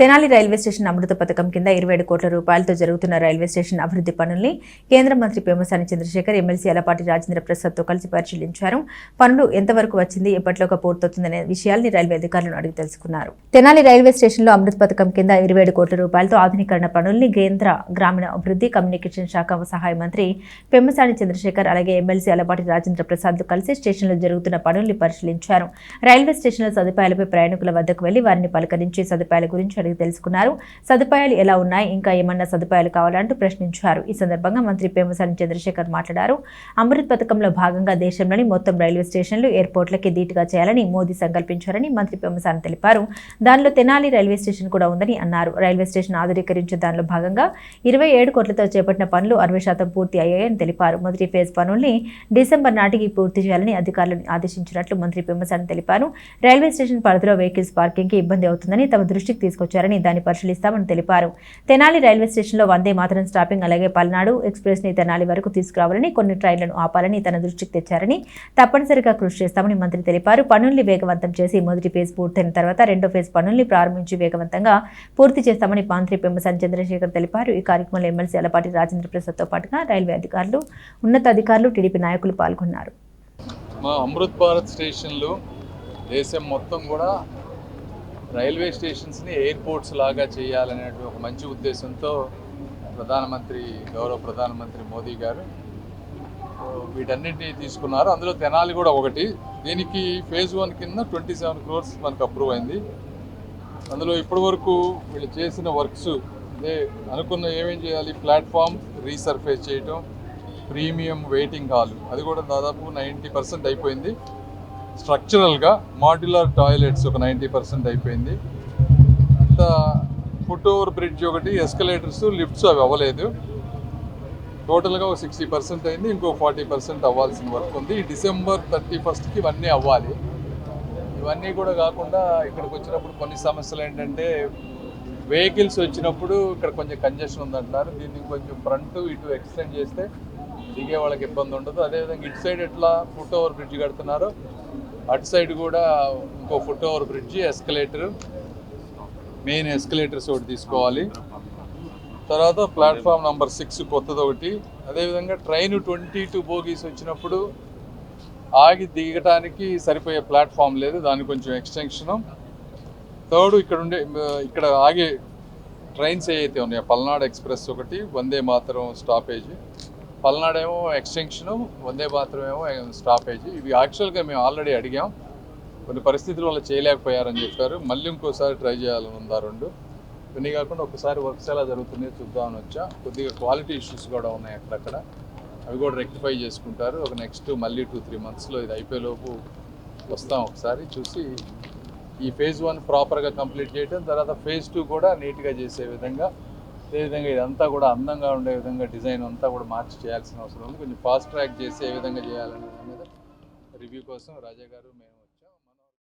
Tenali railway station అమృత పథకం కింద ఇరవై ఏడు కోట్ల రూపాయలతో జరుగుతున్న రైల్వే స్టేషన్ అభివృద్ధి పనుల్ని కేంద్ర మంత్రి పేమసాని చంద్రశేఖర్ ఎమ్మెల్సీ అలపాటి రాజేంద్ర ప్రసాద్తో కలిసి పరిశీలించారు. పనులు ఎంతవరకు వచ్చింది ఎప్పటిలోగా పూర్తవుతుందనే విషయాల్ని రైల్వే అధికారులను అడిగి తెలుసుకున్నారు. తెనాలి రైల్వే స్టేషన్లో అమృత పథకం కింద ఇరవై ఏడు కోట్ల రూపాయలతో ఆధునీకరణ పనుల్ని కేంద్ర గ్రామీణ అభివృద్ధి కమ్యూనికేషన్ శాఖ సహాయ మంత్రి పెమ్మసాని చంద్రశేఖర్ అలాగే ఎమ్మెల్సీ అలపాటి రాజేంద్ర ప్రసాద్ కలిసి స్టేషన్లో జరుగుతున్న పనుల్ని పరిశీలించారు. రైల్వే స్టేషన్ల సదుపాయాలపై ప్రయాణికుల వద్దకు వెళ్ళి వారిని పలకరించి సదుపాయాల గురించి అడిగి తెలుసుకున్నారు. సదుపాయాలు ఎలా ఉన్నాయి? ఇంకా ఏమన్నా సదుపాయాలు కావాలంటూ ప్రశ్నించారు. ఈ సందర్భంగా మంత్రి పేమసాని చంద్రశేఖర్ మాట్లాడారు. అమృత్ పథకంలో భాగంగా దేశంలోని మొత్తం రైల్వే స్టేషన్లు ఎయిర్పోర్ట్లకి ధీటుగా చేయాలని మోదీ సంకల్పించారని మంత్రి పేమసాని తెలిపారు. దానిలో తెనాలి రైల్వే స్టేషన్ కూడా ఉందని అన్నారు. రైల్వే స్టేషన్ ఆధునీకరించే దానిలో భాగంగా ఇరవై ఏడు కోట్లతో చేపట్టిన పనులు అరవై శాతం పూర్తి అయ్యాయని తెలిపారు. మొదటి ఫేజ్ పనుల్ని డిసెంబర్ నాటికి పూర్తి చేయాలని అధికారులను ఆదేశించినట్లు మంత్రి పెమ్మసాని తెలిపారు. రైల్వే స్టేషన్ పరిధిలో వెహికల్స్ పార్కింగ్కి ఇబ్బంది అవుతుందని తమ దృష్టికి తీసుకొచ్చారు. తీసుకొచ్చారని దాన్ని పరిశీలిస్తామని తెలిపారు. తెనాలి రైల్వే స్టేషన్లో వందే మాతరం స్టాపింగ్ అలాగే పల్నాడు ఎక్స్ప్రెస్ని తెనాలి వరకు తీసుకురావాలని కొన్ని ట్రైన్లను ఆపాలని తన దృష్టికి తెచ్చారని తప్పనిసరిగా కృషి చేస్తామని మంత్రి తెలిపారు. పనుల్ని వేగవంతం చేసి మొదటి ఫేజ్ పూర్తయిన తర్వాత రెండో ఫేజ్ పనుల్ని ప్రారంభించి వేగవంతంగా పూర్తి చేస్తామని మంత్రి పెమ్మసాని చంద్రశేఖర్ తెలిపారు. ఈ కార్యక్రమంలో ఎమ్మెల్సీ అలపాటి రాజేంద్ర ప్రసాద్తో పాటుగా రైల్వే అధికారులు ఉన్నతాధికారులు టీడీపీ నాయకులు పాల్గొన్నారు. మా అమృత్ భారత్ స్టేషన్లు దేశం మొత్తం కూడా రైల్వే స్టేషన్స్ని ఎయిర్పోర్ట్స్ లాగా చేయాలనేటువంటి ఒక మంచి ఉద్దేశంతో ప్రధానమంత్రి గౌరవ ప్రధానమంత్రి మోదీ గారు సో వీటన్నిటిని తీసుకున్నారు. అందులో తెనాలి కూడా ఒకటి. దీనికి ఫేజ్ వన్ కింద ట్వంటీ సెవెన్ క్రోర్స్ మనకు అప్రూవ్ అయింది. అందులో ఇప్పటి వరకు వీళ్ళు చేసిన వర్క్స్ అదే అనుకున్న ఏమేం చేయాలి? ప్లాట్ఫామ్ రీసర్ఫేస్ చేయటం ప్రీమియం వెయిటింగ్ హాల్ అది కూడా దాదాపు నైంటీ పర్సెంట్ అయిపోయింది. స్ట్రక్చరల్గా మాడ్యులర్ టాయిలెట్స్ ఒక నైంటీ పర్సెంట్ అయిపోయింది. అంత ఫుట్ ఓవర్ బ్రిడ్జ్ ఒకటి ఎస్కలేటర్స్ లిఫ్ట్స్ అవి అవ్వలేదు. టోటల్గా ఒక సిక్స్టీ పర్సెంట్ అయింది ఇంకో ఫార్టీ పర్సెంట్ అవ్వాల్సిన వర్క్ ఉంది. ఈ డిసెంబర్ థర్టీ ఫస్ట్కి ఇవన్నీ అవ్వాలి. ఇవన్నీ కూడా కాకుండా ఇక్కడికి వచ్చినప్పుడు కొన్ని సమస్యలు ఏంటంటే వెహికల్స్ వచ్చినప్పుడు ఇక్కడ కొంచెం కంజెషన్ ఉందంటున్నారు. దీన్ని కొంచెం ఫ్రంట్ ఇటు ఎక్స్టెండ్ చేస్తే దిగే వాళ్ళకి ఇబ్బంది ఉండదు. అదేవిధంగా ఇటు సైడ్ ఎట్లా ఫుట్ ఓవర్ బ్రిడ్జ్ కడుతున్నారో అటు సైడ్ కూడా ఇంకో foot over bridge escalator main escalators ఒకటి తీసుకోవాలి. తర్వాత ప్లాట్ఫామ్ నంబర్ సిక్స్ కొత్తది ఒకటి. అదేవిధంగా ట్రైన్ ట్వంటీ టూ బోగీస్ వచ్చినప్పుడు ఆగి దిగటానికి సరిపోయే ప్లాట్ఫామ్ లేదు దానికి కొంచెం ఎక్స్టెన్షను. థర్డ్ ఇక్కడ ఉండే ఇక్కడ ఆగే ట్రైన్స్ ఏవైతే ఉన్నాయో పల్నాడు ఎక్స్ప్రెస్ ఒకటి వందే మాతరం స్టాపేజ్. పల్నాడేమో ఎక్స్టెన్షను వందే మాతరం ఏమో స్టాపేజ్. ఇవి యాక్చువల్గా మేము ఆల్రెడీ అడిగాం. కొన్ని పరిస్థితుల వల్ల చేయలేకపోయారని చెప్పారు. మళ్ళీ ఇంకోసారి ట్రై చేయాలని ఉందా రెండు. ఇవన్నీ కాకుండా ఒకసారి వర్క్స్ ఎలా జరుగుతుందో చూద్దామని వచ్చా. కొద్దిగా క్వాలిటీ ఇష్యూస్ కూడా ఉన్నాయి అక్కడక్కడ. అవి కూడా రెక్టిఫై చేసుకుంటారు. ఒక నెక్స్ట్ మళ్ళీ టూ త్రీ మంత్స్లో ఇది అయిపోయేలోపు వస్తాం ఒకసారి చూసి. ఈ ఫేజ్ వన్ ప్రాపర్గా కంప్లీట్ చేయడం తర్వాత ఫేజ్ టూ కూడా నీట్గా చేసే విధంగా అదేవిధంగా ఇదంతా కూడా అందంగా ఉండే విధంగా డిజైన్ అంతా కూడా మార్చి చేయాల్సిన అవసరం ఉంది. కొంచెం ఫాస్ట్ ట్రాక్ చేసి ఏ విధంగా చేయాలనే దాని మీద రివ్యూ కోసం రాజా గారు మేము